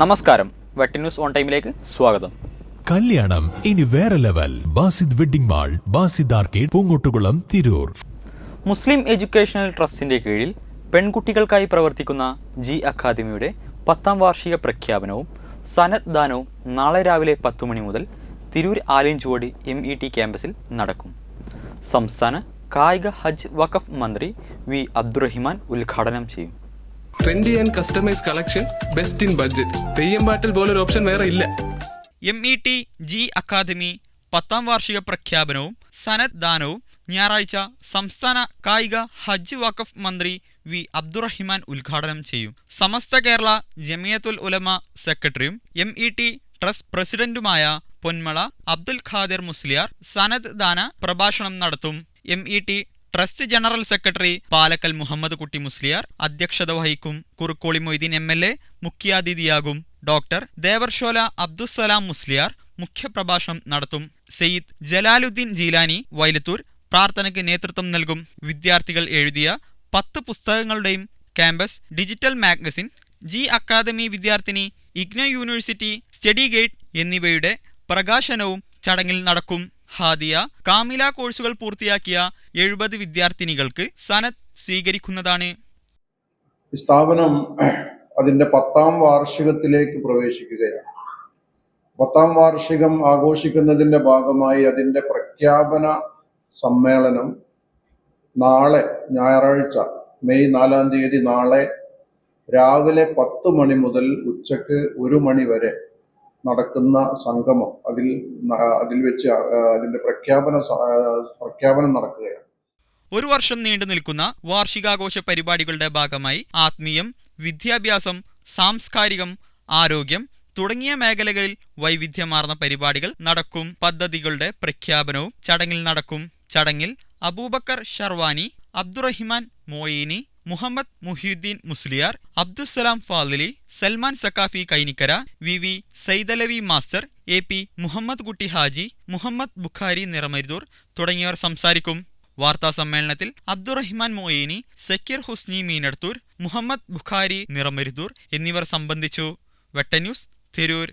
നമസ്കാരം. വെട്ടി news on ടൈമിലേക്ക് സ്വാഗതം. കല്യാണം ഇനി വേറെ level. Basid wedding mall Basid arcade Poongottukulam Tirur. Muslim educational ട്രസ്റ്റിന്റെ കീഴിൽ പെൺകുട്ടികൾക്കായി പ്രവർത്തിക്കുന്ന ജി അക്കാദമിയുടെ പത്താം വാർഷിക പ്രഖ്യാപനവും സനത് ദാനവും നാളെ രാവിലെ പത്തു മണി മുതൽ Tirur Alanchuvadi M E T ക്യാമ്പസിൽ നടക്കും. സംസ്ഥാന കായിക ഹജ്ജ് വഖഫ് മന്ത്രി വി അബ്ദുറഹിമാൻ ഉദ്ഘാടനം ചെയ്യും. Trendy and customise collection best in budget Theyyam പാട്ടിൽ പോലൊരു ഓപ്ഷൻ വേറെ ഇല്ല. M E T G academy പത്താം വാർഷിക പ്രഖ്യാപനവും സനത് ദാനവും ഞായറാഴ്ച സംസ്ഥാന കായിക ഹജ്ജ് വഖഫ് മന്ത്രി വി അബ്ദുറഹിമാൻ ഉദ്ഘാടനം ചെയ്യും. സമസ്ത കേരള ജമിയത്തുൽ ഉലമ സെക്രട്ടറിയും എം ഇ ടി ട്രസ്റ്റ് പ്രസിഡന്റുമായ പൊന്മള അബ്ദുൽ ഖാദിർ മുസ്ലിയാർ സനത് ദാന പ്രഭാഷണം നടത്തും. M E T trust general secretary Palakkal Muhammad Kutty Musliyar അധ്യക്ഷത വഹിക്കും Kurukkoli Moideen M L A മുഖ്യാതിഥിയാകും ഡോക്ടർ ദേവർഷോല അബ്ദുസലാം മുസ്ലിയാർ മുഖ്യപ്രഭാഷണം നടത്തും സെയ്ദ് ജലാലുദ്ദീൻ ജീലാനി വൈലത്തൂർ പ്രാർത്ഥനയ്ക്ക് നേതൃത്വം നൽകും. വിദ്യാർത്ഥികൾ എഴുതിയ പത്ത് പുസ്തകങ്ങളുടെയും campus digital magazine G academy വിദ്യാർത്ഥിനി ഇഗ്നോ യൂണിവേഴ്സിറ്റി സ്റ്റഡി ഗേറ്റ് എന്നിവയുടെ പ്രകാശനവും ചടങ്ങിൽ നടക്കും. ഹാദിയ കാമില കോഴ്സുകൾ പൂർത്തിയാക്കിയ എഴുപത് വിദ്യാർത്ഥിനികൾക്ക് സനത് സ്വീകരിക്കുന്നതാണ്. സ്ഥാപനം അതിന്റെ പത്താം വാർഷികത്തിലേക്ക് പ്രവേശിക്കുകയാണ്. പത്താം വാർഷികം ആഘോഷിക്കുന്നതിന്റെ ഭാഗമായി അതിന്റെ പ്രഖ്യാപന സമ്മേളനം നാളെ ഞായറാഴ്ച മെയ് നാലാം തീയതി നാളെ രാവിലെ പത്ത് മണി മുതൽ ഉച്ചയ്ക്ക് ഒരു മണി വരെ നടക്കുന്ന സംഗമം അതിൽ അതിൽ വെച്ച് അതിന്റെ പ്രഖ്യാപന പ്രഖ്യാപനം നടക്കുകയാണ്. ഒരു വർഷം നീണ്ടു നിൽക്കുന്ന വാർഷികാഘോഷ പരിപാടികളുടെ ഭാഗമായി ആത്മീയം വിദ്യാഭ്യാസം സാംസ്കാരികം ആരോഗ്യം തുടങ്ങിയ മേഖലകളിൽ വൈവിധ്യമാർന്ന പരിപാടികൾ നടക്കും. പദ്ധതികളുടെ പ്രഖ്യാപനവും ചടങ്ങിൽ നടക്കും. ചടങ്ങിൽ Abubakar Sharwani Abdurahiman Moini Muhammad Muhyuddin Musliyar Abdussalam Fadali Salman Saqafi Kainikkara V V Saidalavi master A P Muhammad Kutty Haji Muhammad Bukhari Niramaruthur തുടങ്ങിയവർ സംസാരിക്കും. വാർത്താ സമ്മേളനത്തിൽ അബ്ദുറഹിമാൻ മൊയ്നി സക്കീർ ഹുസ്നി മീനടത്തൂർ മുഹമ്മദ് ബുഖാരി നിറമരുതൂർ എന്നിവർ സംബന്ധിച്ചു. വെട്ടന്യൂസ് തിരൂർ.